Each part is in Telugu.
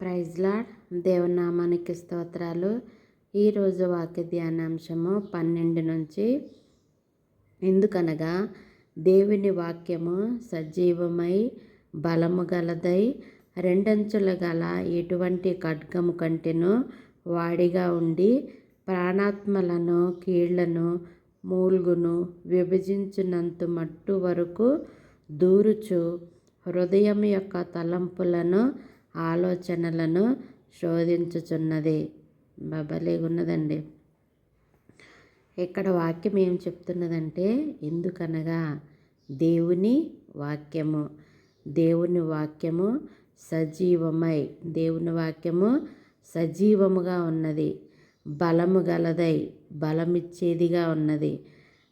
ప్రైజ్లాడ్ దేవనామానికి స్తోత్రాలు. ఈరోజు వాక్య ధ్యానాంశము పన్నెండు నుంచి ఎందుకనగా దేవుని వాక్యము సజీవమై బలము గలదై రెండంచుల గల ఎటువంటి ఖడ్గము కంటెను వాడిగా ఉండి ప్రాణాత్మలను కీళ్ళను మూల్గును విభజించినంత మట్టు వరకు దూరుచు హృదయం యొక్క తలంపులను ఆలోచనలను శోధించుచున్నది. బబలేగున్నదండి. ఇక్కడ వాక్యం ఏం చెప్తున్నదంటే ఎందుకనగా దేవుని వాక్యము దేవుని వాక్యము సజీవమై దేవుని వాక్యము సజీవముగా ఉన్నది బలము గలదై బలమిచ్చేదిగా ఉన్నది.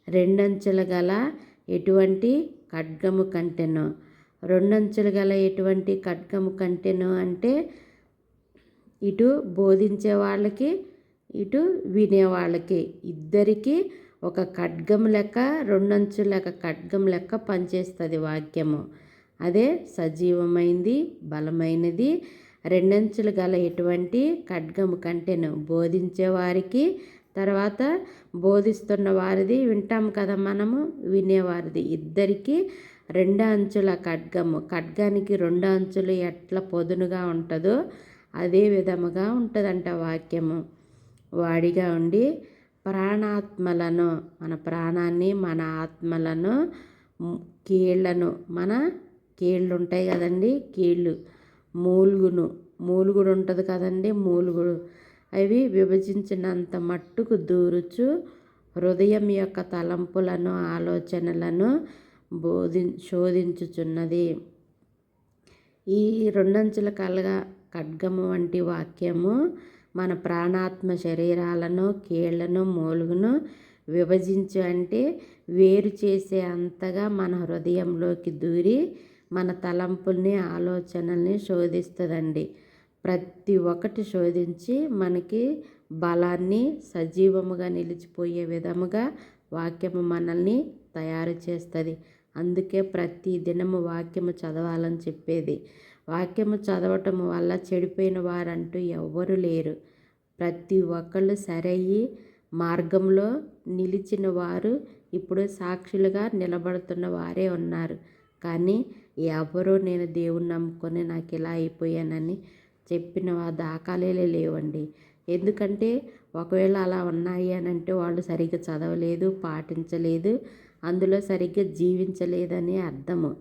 రెండంచెల గల ఎటువంటి ఖడ్గము కంటెను రెండంచులు గల ఎటువంటి ఖడ్గము కంటెను అంటే ఇటు బోధించే వాళ్ళకి ఇటు వినేవాళ్ళకి ఇద్దరికీ ఒక ఖడ్గం లెక్క రెండంచు లెక్క ఖడ్గం లెక్క పనిచేస్తుంది వాక్యము. అదే సజీవమైంది బలమైనది రెండంచులు గల ఎటువంటి ఖడ్గము కంటెను. బోధించే వారికి తర్వాత బోధిస్తున్న వారిది వింటాం కదా మనము వినేవారిది. ఇద్దరికీ రెండు అంచుల ఖడ్గము. ఖడ్గానికి రెండు అంచులు ఎట్లా పొదునుగా ఉంటుందో అదే విధముగా ఉంటుందంట వాక్యము. వాడిగా ఉండి ప్రాణాత్మలను మన ప్రాణాన్ని మన ఆత్మలను కీళ్ళను మన కీళ్ళు ఉంటాయి కదండి కీళ్ళు మూలుగును. మూలుగుడు ఉంటుంది కదండి మూలుగుడు. అవి విభజించినంత మట్టుకు దూరుచు హృదయం యొక్క తలంపులను ఆలోచనలను బోధి శోధించుచున్నది. ఈ రెండంచుల కలగా ఖడ్గము వంటి వాక్యము మన ప్రాణాత్మ శరీరాలను కీళ్ళను మూలుగును విభజించు అంటే వేరు చేసే అంతగా మన హృదయంలోకి దూరి మన తలంపుల్ని ఆలోచనల్ని శోధిస్తుందండి. ప్రతి ఒక్కటి శోధించి మనకి బలాన్ని సజీవముగా నిలిచిపోయే విధముగా వాక్యము మనల్ని తయారు చేస్తుంది. అందుకే ప్రతి దినము వాక్యము చదవాలని చెప్పేది. వాక్యము చదవటం వల్ల చెడిపోయిన వారంటూ ఎవ్వరు లేరు. ప్రతి ఒక్కళ్ళు సరయ్యి మార్గంలో నిలిచిన వారు ఇప్పుడు సాక్షులుగా నిలబడుతున్న వారే ఉన్నారు. కానీ ఎవరో నేను దేవుని నమ్ముకొని నాకు ఇలా అయిపోయానని చెప్పిన దాఖలే లేవండి. ఎందుకంటే ఒకవేళ అలా ఉన్నాయి అని అంటే వాళ్ళు సరిగ్గా చదవలేదు పాటించలేదు. అందులో సరిగ్గా జీవించలేదని అర్థము.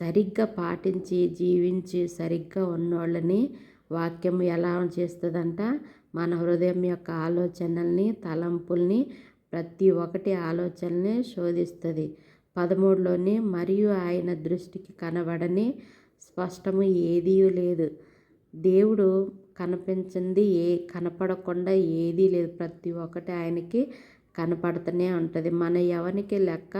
సరిగ్గా పాటించి జీవించి సరిగ్గా ఉన్నోళ్ళని వాక్యం ఎలా చేస్తుందంట? మన హృదయం యొక్క ఆలోచనల్ని తలంపుల్ని ప్రతి ఒక్కటి ఆలోచనల్ని శోధిస్తుంది. పదమూడులోని మరియు ఆయన దృష్టికి కనబడని స్పష్టము ఏదీ లేదు. దేవుడు కనిపించింది ఏ కనపడకుండా ఏదీ లేదు. ప్రతి ఒక్కటి ఆయనకి కనపడుతూనే ఉంటుంది. మన ఎవరికి లెక్క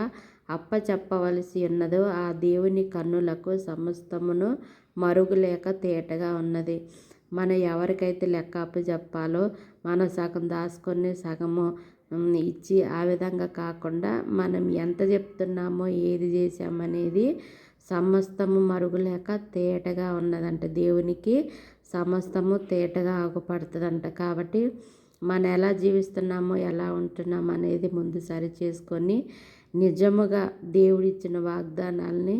అప్ప చెప్పవలసి ఉన్నదో ఆ దేవుని కన్నులకు సమస్తమును మరుగులేక తేటగా ఉన్నది. మన ఎవరికైతే లెక్క అప్పు చెప్పాలో మనం సగం దాచుకొని సగము ఇచ్చి ఆ విధంగా కాకుండా మనం ఎంత చెప్తున్నామో ఏది చేసామనేది సమస్తము మరుగులేక తేటగా ఉన్నదంట. దేవునికి సమస్తము తేటగా ఆగుపడుతుందంట కాబట్టి మనం ఎలా జీవిస్తున్నామో ఎలా ఉంటున్నాం అనేది ముందు సరి చేసుకొని నిజముగా దేవుడిచ్చిన వాగ్దానాల్ని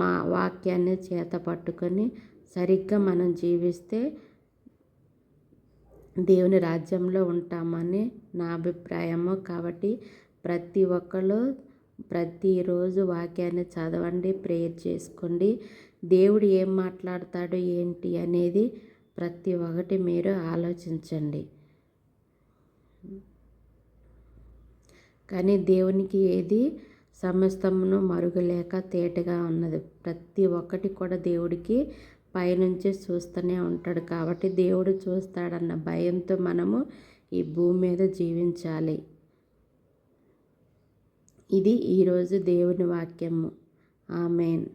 మా వాక్యాన్ని చేత పట్టుకొని సరిగ్గా మనం జీవిస్తే దేవుని రాజ్యంలో ఉంటామని నా అభిప్రాయము. కాబట్టి ప్రతి ఒక్కరు ప్రతిరోజు వాక్యాన్ని చదవండి ప్రేయర్ చేసుకోండి. దేవుడు ఏం మాట్లాడతాడు ఏంటి అనేది ప్రతి ఒక్కటి మీరు ఆలోచించండి. కానీ దేవునికి ఏది సమస్తమును మరుగులేక తేటగా ఉన్నది. ప్రతి ఒక్కటి కూడా దేవుడికి పైనుంచి చూస్తూనే ఉంటాడు. కాబట్టి దేవుడు చూస్తాడన్న భయంతో మనము ఈ భూమి మీద జీవించాలి. ఇది ఈరోజు దేవుని వాక్యము. ఆమెన్.